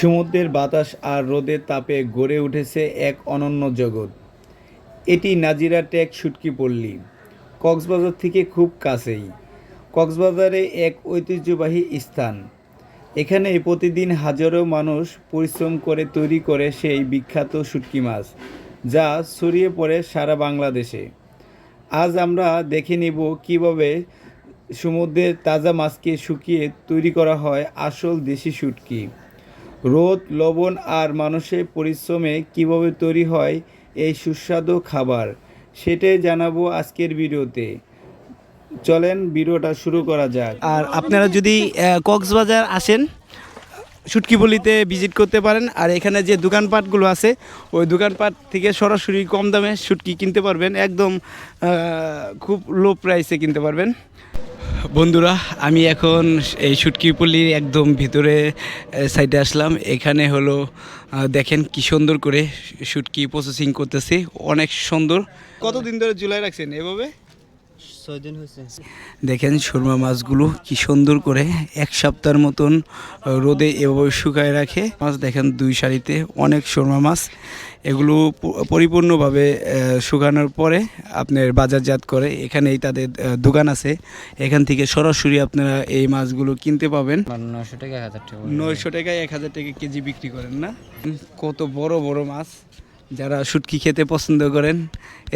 সমুদ্রের বাতাস আর রোদের তাপে গড়ে উঠেছে এক অনন্য জগৎ। এটি নাজিরা টেক শুটকি পল্লী, কক্সবাজার থেকে খুব কাছেই। কক্সবাজারে এক ঐতিহ্যবাহী স্থান। এখানে প্রতিদিন হাজারো মানুষ পরিশ্রম করে তৈরি করে সেই বিখ্যাত শুটকি মাছ, যা ছড়িয়ে পড়ে সারা বাংলাদেশে। আজ আমরা দেখে নিব কীভাবে সমুদ্রের তাজা মাছকে শুকিয়ে তৈরি করা হয় আসল দেশি শুটকি। রোদ, লবণ আর মানুষের পরিশ্রমে কীভাবে তৈরি হয় এই সুস্বাদু খাবার, সেটাই জানাব আজকের ভিডিওতে। চলেন ভিডিওটা শুরু করা যাক। আর আপনারা যদি কক্সবাজার আসেন সুটকিবলিতে ভিজিট করতে পারেন, আর এখানে যে দোকানপাটগুলো আছে, ওই দোকানপাট থেকে সরাসরি কম দামে শুটকি কিনতে পারবেন, একদম খুব লো প্রাইসে কিনতে পারবেন। বন্ধুরা, আমি এখন এই সুটকিপল্লির একদম ভিতরে সাইডে আসলাম। এখানে হলো দেখেন কি সুন্দর করে সুটকি প্রসেসিং করতেছি। অনেক সুন্দর। কতদিন ধরে জুলাই রাখছেন এভাবে? দেখেন সুরমা মাছগুলো কি সুন্দর করে এক সপ্তাহের মতন রোদে এভাবে শুকায় রাখে। মাছ দেখেন দুই সারিতে অনেক সুরমা মাছ। এগুলো পরিপূর্ণভাবে শুকানোর পরে আপনার বাজারজাত করে। এখানেই তাদের দোকান আছে। এখান থেকে সরাসরি আপনারা এই মাছগুলো কিনতে পাবেন। নশো টাকা এক হাজার টাকা। নয়শো টাকায় এক হাজার টাকা কেজি বিক্রি করেন না? কত বড় বড় মাছ। যারা শুটকি খেতে পছন্দ করেন।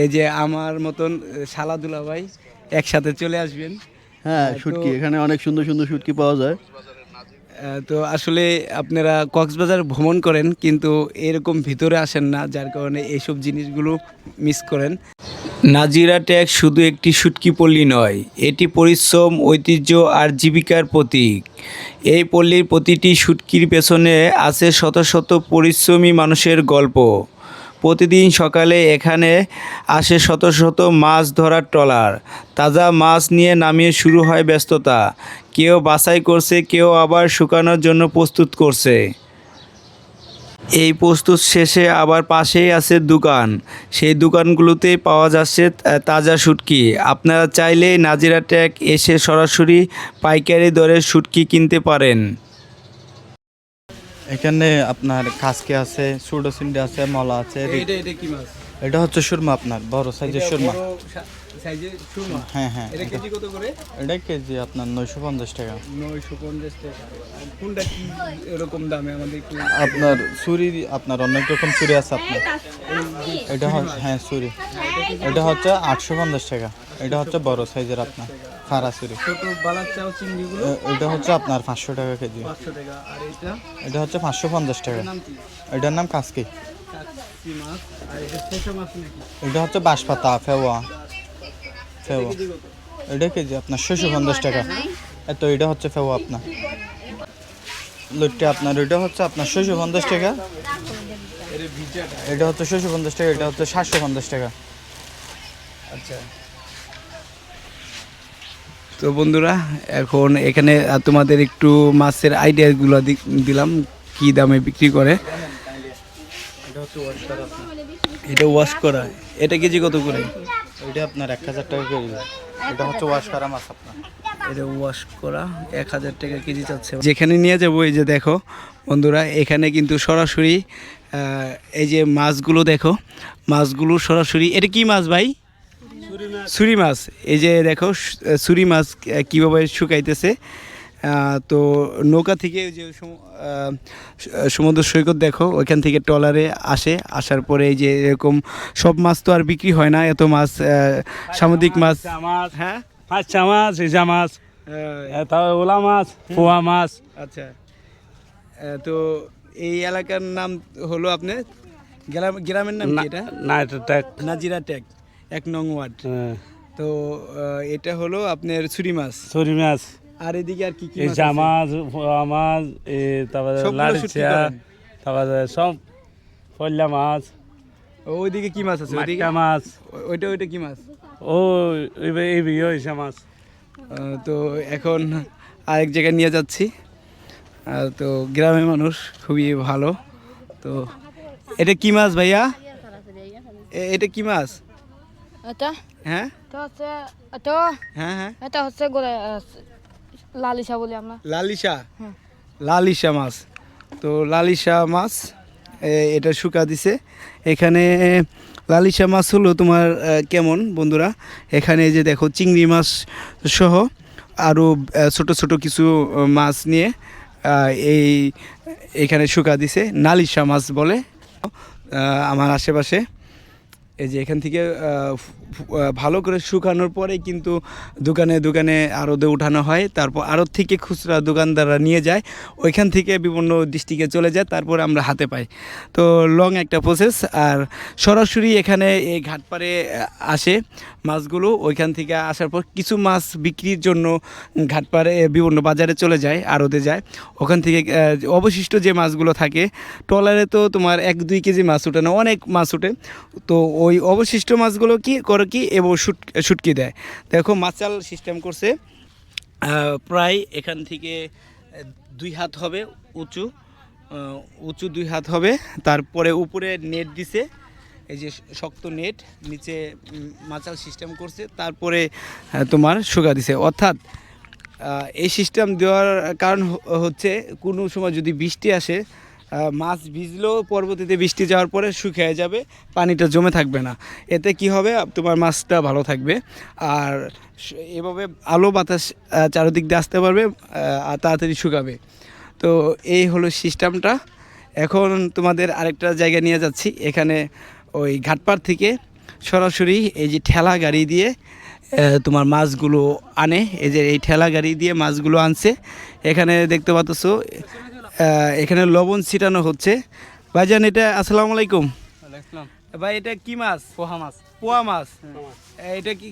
এই যে আমার মতন আহ, শালা দুলা ভাই একসাথে চলে আসবেন। হ্যাঁ তো- শুটকি এখানে অনেক সুন্দর সুন্দর শুটকি পাওয়া যায়। তো আসলে আপনারা কক্সবাজার ভ্রমণ করেন কিন্তু এরকম ভিতরে আসেন না যার কারণে এইসব জিনিসগুলো মিস করেন। নাজিরা ট্যাগ শুধু একটি শুটকি পল্লী নয় এটি পরিশ্রম ঐতিহ্য আর জীবিকার প্রতীক। এই পল্লীর প্রতিটি শুটকির পেছনে আছে শত শত পরিশ্রমী মানুষের গল্প। প্রতিদিন সকালে এখানে আসে শত শত মাছ ধরার ট্রলার। তাজা মাছ নিয়ে নামিয়ে শুরু হয় ব্যস্ততা। কেউ বাছাই করছে, কেউ আবার শুকানোর জন্য প্রস্তুত করছে। এই প্রস্তুত শেষে আবার পাশেই আছে দোকান। সেই দোকানগুলোতে পাওয়া যাচ্ছে তাজা শুটকি। আপনারা চাইলে নাজিরা ট্যাগ এসে সরাসরি পাইকারি দরে শুটকি কিনতে পারেন। এখানে আপনার কাসকে আছে সুডো সিন্ডে আছে মলা আছে এটা কি মাছ? এটা হচ্ছে সুরমা আপনার বড় সাইজের সুরমা। হ্যাঁ হ্যাঁ এটা কেজি কত করে? এটা কেজি আপনার নয়শো পঞ্চাশ টাকা। নয়শো পঞ্চাশ টাকা। কোনটা কি এরকম দামে আমাদের আপনার ছুরি আপনার অনেক রকম ছুরি আছে আপনার। এটা হচ্ছে হ্যাঁ ছুরি। এটা হচ্ছে আটশো পঞ্চাশ টাকা। এটা হচ্ছে বড় সাইজের আপনার। ফারা ছুরি ছোট বালার চাও চিংড়িগুলো? এটা হচ্ছে আপনার পাঁচশো টাকা কেজি। পাঁচশো টাকা। আর এটা? এটা হচ্ছে পাঁচশো পঞ্চাশ টাকা। এটার নাম কাসকি। এটা হচ্ছে বাঁশপাতা ফেওয়া। ফেওয়া। এটা কেজি আপনার ছশো পঞ্চাশ টাকা। এত এটা হচ্ছে ফেওয়া আপনার। লুটটা আপনার এটা হচ্ছে আপনার ছশো পঞ্চাশ টাকা। এটা এটা হচ্ছে ছশো পঞ্চাশ টাকা এটা হচ্ছে সাতশো পঞ্চাশ টাকা। আচ্ছা। তো বন্ধুরা এখন এখানে তোমাদের একটু মাছের আইডিয়াগুলো দিলাম কি দামে বিক্রি করে। এটা ওয়াশ করা। এটা কেজি কত করে? এটা আপনার এক হাজার টাকা কেজি। এটা হচ্ছে ওয়াশ করা মাছ আপনার। এটা ওয়াশ করা এক হাজার টাকা কেজি চাচ্ছে। যেখানে নিয়ে যাব এই যে দেখো বন্ধুরা এখানে কিন্তু সরাসরি এই যে মাছগুলো দেখো মাছগুলো সরাসরি এটা কি মাছ ভাই? ছুরি মাছ এই যে দেখো সু- ছুরি মাছ কীভাবে শুকাইতেছে তো নৌকা থেকে যে সম- সমুদ্র সৈকত দেখো ওইখান থেকে ট্রলারে আসে আসার পরে এই যে এরকম সব মাছ তো আর বিক্রি হয় না এত মাছ সামুদ্রিক মাছ। হ্যাঁ? পাঁচটা মাছ ইজা মাছ আহ, ওলা মাছ পোয়া মাছ। আচ্ছা। তো এই এলাকার নাম হলো গ্রাম গ্রামের নাম কি এটা? না এটা নাজিরা ট্যাগ। এক নং ওয়ার্ড। তো এটা হলো আপনার ছুরি মাছ। ছুরি মাছ। আর এদিকে আর কি কি মাছ ইজা আছে? মাছ এ তারপরে তারপরে সব পল্লা মাছ। ওইদিকে কি মাছ আছে? ওইদিকে? মাছ। ওইটা ওইটা কি মাছ? ও এই ইজা মাছ। তো এখন আরেক জায়গায় নিয়ে যাচ্ছি। আহ, তো গ্রামের মানুষ খুবই ভালো। তো এটা কি মাছ ভাইয়া? এটা কি মাছ? এটা? হ্যাঁ? এটা হচ্ছে এটা? হ্যাঁ হ্যাঁ। এটা হচ্ছে গোলা লালিশা বলি আমরা। লালিশা? হ্যাঁ। লালিশা মাছ। তো লালিশা মাছ এটা শুকা দিছে। এখানে লালিশা মাছ হলো তোমার কেমন বন্ধুরা? এখানে যে দেখো চিংড়ি মাছ সহ আরও ছোট ছোট কিছু মাছ নিয়ে এই এখানে শুকা দিছে। নালিশা মাছ বলে আমার আশেপাশে। এই যে এখান থেকে ভালো করে শুকানোর পরে কিন্তু দোকানে দোকানে আড়তে উঠানো হয়। তারপর আড়ত থেকে খুচরা দোকানদাররা নিয়ে যায়। ওইখান থেকে বিভিন্ন ডিস্ট্রিক্টে চলে যায়, তারপর আমরা হাতে পাই। তো লং একটা প্রসেস আর সরাসরি এখানে এই ঘাটপাড়ে আসে মাছগুলো। ওইখান থেকে আসার পর কিছু মাছ বিক্রির জন্য ঘাটপাড়ে বিভিন্ন বাজারে চলে যায় আড়তে যায়। ওখান থেকে অবশিষ্ট যে মাছগুলো থাকে, ট্রলারে তো তোমার এক দুই কেজি মাছ ওঠে না, অনেক মাছ ওঠে তো ওই অবশিষ্ট মাছগুলো কি করে কি এবং শুট, শুটকি দেয়। দেখো মাচাল সিস্টেম করছে। প্রায় এখান থেকে দুই হাত হবে উঁচু উঁচু দুই হাত হবে। তারপরে উপরে নেট দিছে, এই যে শক্ত নেট, নিচে মাচাল সিস্টেম করছে। তারপরে তোমার সুগা দিছে। অর্থাৎ এই সিস্টেম দেওয়ার কারণ হচ্ছে কোনো সময় যদি বৃষ্টি আসে মাছ ভিজলেও পরবর্তীতে বৃষ্টি যাওয়ার পরে শুকিয়ে যাবে, পানিটা জমে থাকবে না। এতে কি হবে? তোমার মাছটা ভালো থাকবে। আর এভাবে আলো বাতাস চারদিক দিয়ে আসতে পারবে আর তাড়াতাড়ি শুকাবে। তো এই হলো সিস্টেমটা। এখন তোমাদের আরেকটা জায়গা নিয়ে যাচ্ছি। এখানে ওই ঘাটপাড় থেকে সরাসরি এই যে ঠেলা গাড়ি দিয়ে তোমার মাছগুলো আনে। এই যে এই ঠেলা গাড়ি দিয়ে মাছগুলো আনছে। এখানে দেখতে পাচ্ছ এখানে লবণ ছিটানো হচ্ছে। ভাইজান এটা আসসালামু আলাইকুম। ভাই এটা কি মাছ? পোহা মাছ। পোয়া মাছ? এটা কি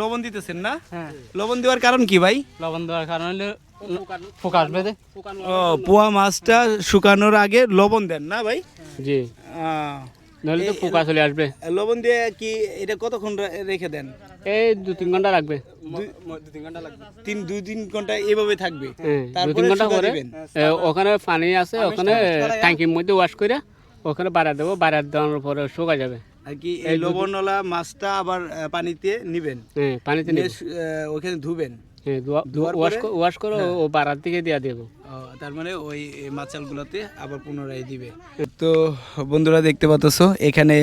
লবণ দিতেছেন না? হ্যাঁ। লবণ দেওয়ার কারণ কি ভাই? লবণ দেওয়ার কারণ হলো পোকা আসবে ও পোয়া মাছটা শুকানোর আগে লবণ দেন না ভাই? জি। নাহলে তো পোকা চলে আসবে। লবণ দিয়ে কি এটা কতক্ষণ রেখে দেন? এই দু তিন ঘণ্টা লাগবে। তিন দুই তিন ঘণ্টা এভাবে থাকবে। হ্যাঁ দু তিন ঘণ্টা। এ, ওখানে পানি আছে ওখানে ট্যাঙ্কির মধ্যে ওয়াশ করে ওখানে বাড়া দেবো বাড়া দেওয়ার পরে শুকা যাবে। আর কি এই লবণওয়ালা মাছটা আবার পানিতে নিবেন। হ্যাঁ পানিতে ওখানে ধুবেন। ওয়াশ করে ও বাড়ার দিকে দিয়ে দেবো। ও, তার মানে ওই মাচালগুলোতে আবার পুনরায় দিবে। তো বন্ধুরা দেখতে পাচ্ছ এখানে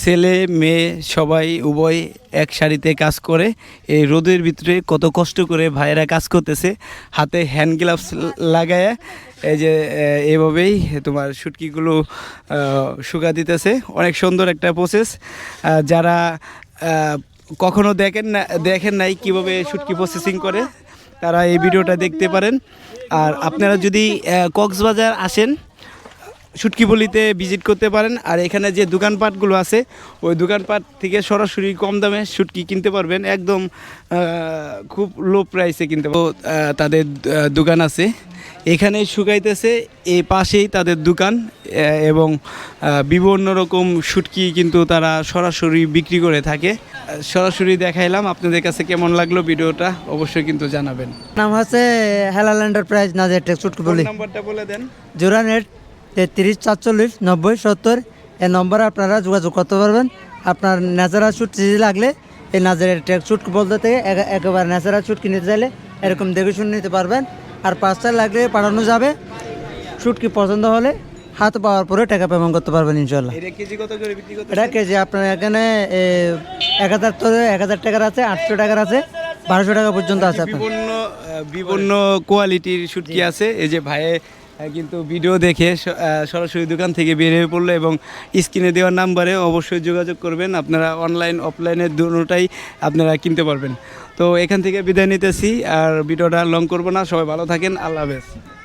ছেলে মেয়ে সবাই উভয় এক সারিতে কাজ করে। এই রোদের ভিতরে কত কষ্ট করে ভাইয়েরা কাজ করতেছে। হাতে হ্যান্ড গ্লাভস লাগায় এই যে এভাবেই তোমার শুটকিগুলো শুকা দিতেছে। অনেক সুন্দর একটা প্রসেস যারা আহ, কখনো দেখেন না দেখেন নাই কীভাবে শুটকি প্রসেসিং করে। তারা এই ভিডিওটা দেখতে পারেন। আর আপনারা যদি কক্সবাজার আসেন সুটকিপল্লিতে ভিজিট করতে পারেন। আর এখানে যে দোকানপাটগুলো আছে ওই দোকানপাট থেকে সরাসরি কম দামে শুটকি কিনতে পারবেন। একদম খুব লো প্রাইসে কিনতে। তাদের দোকান আছে। এখানে শুকাইতেছে এই পাশেই তাদের দোকান এবং বিভিন্ন রকম শুটকি কিন্তু তারা সরাসরি বিক্রি করে থাকে। সরাসরি দেখাইলাম আপনাদের কাছে কেমন লাগল ভিডিওটা অবশ্যই কিন্তু জানাবেন। নাম হচ্ছে হেলাল এন্টারপ্রাইজ নাজের টেক চুটকি বলি নাম্বারটা বলে দেন। জোড়া নেট তেত্রিশ সাতচল্লিশ নব্বই সত্তর এই নম্বরে আপনারা যোগাযোগ করতে পারবেন। আপনার ন্যাচারাল শুট যদি লাগলে এই নাজারের টেক চুটকি বলতে থেকে একেবারে ন্যাচারাল শুট কিনতে চাইলে এরকম দেখে শুনে নিতে পারবেন। আর পাঁচটা লাগলে পাঠানো যাবে। শ্যুট কি পছন্দ হলে হাত পাওয়ার পরে টাকা পেমেন্ট করতে পারবেন ইনশাল্লাহ এটা কেজি আপনার এখানে এক হাজার তো এক হাজার টাকার আছে আটশো টাকার আছে বারোশো টাকা পর্যন্ত আছে আপনার। বিভিন্ন বিভিন্ন কোয়ালিটির শুটকি আছে? এই যে ভাইয়ে কিন্তু ভিডিও দেখে সরাসরি দোকান থেকে বের হয়ে পড়ল এবং স্ক্রিনে দেওয়ার নাম্বারে অবশ্যই যোগাযোগ করবেন। আপনারা অনলাইন, অফলাইনে দুটোটাই আপনারা কিনতে পারবেন। তো এখান থেকে বিদায় নিতেছি, আর ভিডিওটা লং করব না। সবাই ভালো থাকেন। আল্লাহ হাফেজ।